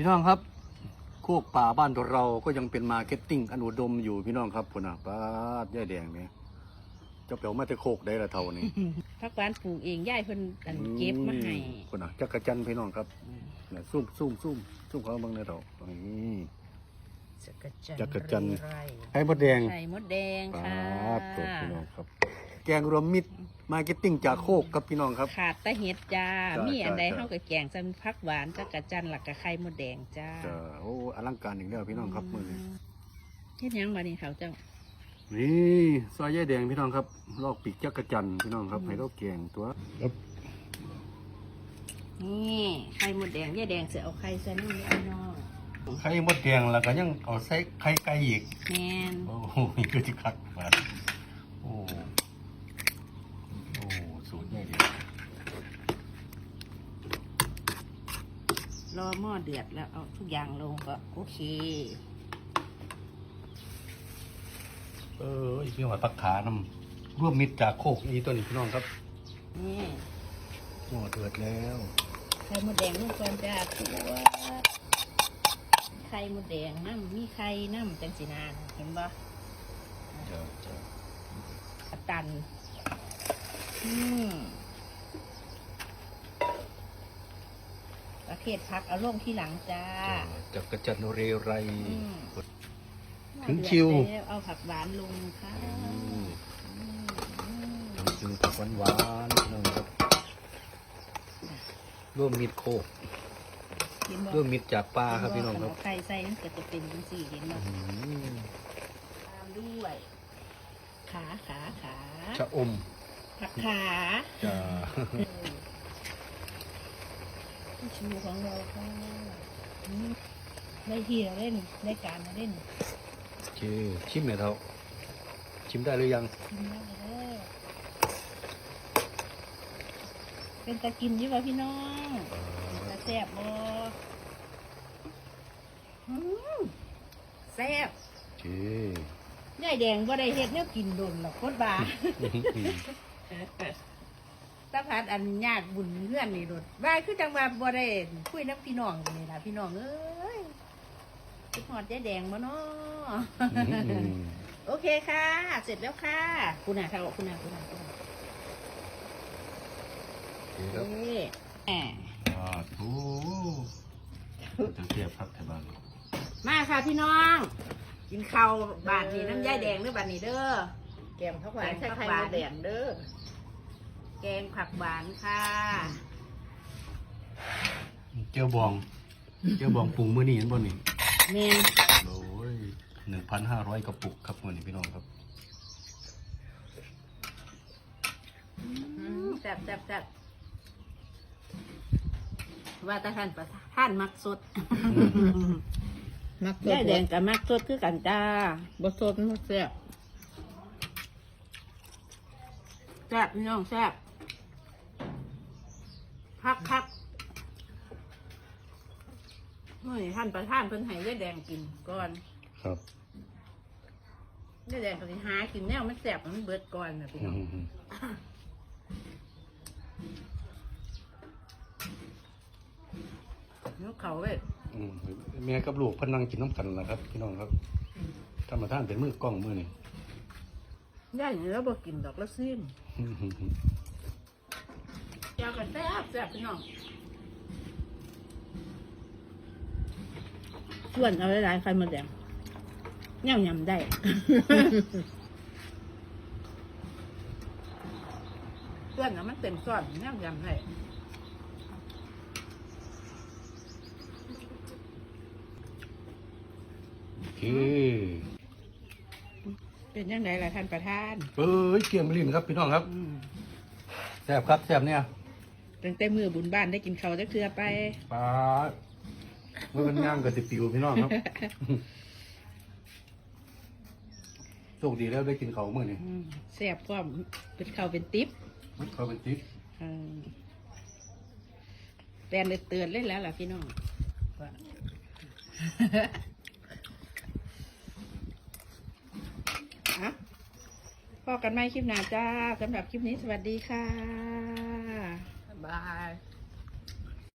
พี่น้องครับโคกป่าบ้านเราก็ยังเป็นมาร์เก็ตติ้งอันอุดมอยู่พี่น้องครับพุ่นน่ะป้าดย่ายแดงเนี่ยเจ้าเปียวมาแต่โคกได้ละเท่านี้พักหวานปลูกเองย่ายเพิ่นอันเก็บมาให้พุ่นน่ะจักรจันทร์พี่น้องครับเนี่ยซุ่มซุ่มซุ่มซุ่มเขาเบางในเรานี่จักรจันจักรจันทร์ไรไอ้มดแดงไข่มดแดงป้าค่ะดตัวพี่น้องครับ แกงรวมมิตร มาร์เก็ตติ้งจากโคกครับพี่น้องครับ ขาดแตะเห็ดจ้า จ้ามีอันใดจ้าเฮากับแกงซันพักหวานจักรจันทร์หลักกับไข่มดแดงจ้าจะโอ้อลังการอย่างเดียวพี่น้องครับมือนี้เฮ็ดหยังบัดนี้เขาเจ้า นี่ซอยย่ายแดงพี่น้องครับลอกปีกจักรจันทร์พี่น้องครับให้เราแกงตัวครับนี่ไข่มดแดงย่ายแดงเสือเอาไข่ใส่นู่นนี่เอาน้องไข่มดแดงแล้วก็ยังเอาใส่ไข่ไก่อีกแม่นโอ้โหนี่คือที่คักมากโอ้โอ้สูตรใหญ่ดี รอหม้อเดือดแล้วเอาทุกอย่างลงก็โอเค เอออีกพี่หอยปักขาน้ำร่วมมิตรจากโคกอีตัวนี้พี่น้องครับนี่หม้อเดือดแล้วไข่มดแดงลูกก่อนจ้าตัวไข่มดแดงน้ำมีไข่น้ำจังสีนานเห็นบ่เดี๋ยวจะกระตัน อืมประ เภทพักเอาลงที่หลังจ้าจักรจันทร์เรไรอืมถึงคิวเดือดแล้เอาผักหวานลงค่ะอืมอืมอืมทำจึงผักหวานหวานๆพี่น้องครับร่วมมิตรโคกเห็นบ่ร่วมมิตรจากปลาครับพี่น้องครับเาไข่ใส่นั่นก็จะเป็นจังสี่เห็นบ่อื้อหือตามด้วยขาขาขาชะอมผักขาจะ ชูของเราค่ะอืมได้ที่เราเล่นได้การเราเล่นโอเคชิมหน่อยเท่าชิมได้หรือยังกินได้เลยเป็นตะกินอยี่ป่ะพี่น้องตะแซ่บบ่อืมแซ่บโอเคยายแดงบ่ได้เฮ็ดแนวกินโดนหรอกโคตรบา ตาพัดอันยากบุญเพื่อนนี่โดดว่าคือจังว่าบ่ได้คุยน้ำพี่น้องกันนี่ล่ะพี่น้องเอ้ยคิดฮอดยายแดงบ่เนาะโอเคค่ะ เสร็จแล้วค่ะ คุณอาเท่าคุณอาคุณอาคุณอาโอเคครับนี่แหมอ่าโอ้จะเทียบครับแถวบ้านมาค่ะพี่น้อง กินข้าวบาทนี้น้ำยายแดงหรือบาทนี้เด้อแกมผักหวานแกใส่งผักไข่หวานมดแดงเด้อ แกงผักหวานค่ะเจียวบอง เจียวบองปรุงมื้อนี้เห็นบ่นี่เมนโอ้ยหนึ่งพันห้าร้อยกระปุกครับมื้อนี้พี่น้องครับแซ่บแซ่บแซ่บว่าแตาท่านประท่านมักสดมักสยายแดดงกับมักสดคือกันจ้าบสดมักแซ่บแซ่บพี่น้องแซ่บ คักคักเมื่อนี้ท่านประท่านเพิ่นให้ยายแดงกินก่อนครับยายแดงก็สิหากินแนวมันแซ่บมันเบิดก่อนนะพี่น้องเนื้อเขาเว้ยอืมแม่กับลูกเพนนังกินน้ำกันนะครับ พี่น้องครับธรรมทานเป็นมือกล้องมือนี่ยายนี่แล้วบ่กินดอกละซิม เจ้าก็แซ่บแซ่บพี่น้องส่วนเอาหลายๆไข่มดแดงย่ำยำได้ส่วนน่ะมันเต็มซ้อนย่ำยำได้โอเคเป็นยังไงล่ะท่านประธาน เอ้ยเกียมลิ้นครับพี่น้องครับอืม แซ่บครับแซ่บเนี่ย ตั้งแต่มือบุญบ้านได้กินข้าวจักเทือไป ปลาเมื่อมันงามกับติปิวพี่น้องครับ โชคดีแล้วได้กินเขาวมื่อนี่อืมแซ่บพร้อมเป็นข้าวเป็นติ๊บเขาเป็นจิ๊บอืมแตนเตือนๆเลยแล้วล่ะพี่น้องว่าอะพอกันไหมคลิปหน้าจ้าสำหรับคลิปนี้สวัสดีค่ะ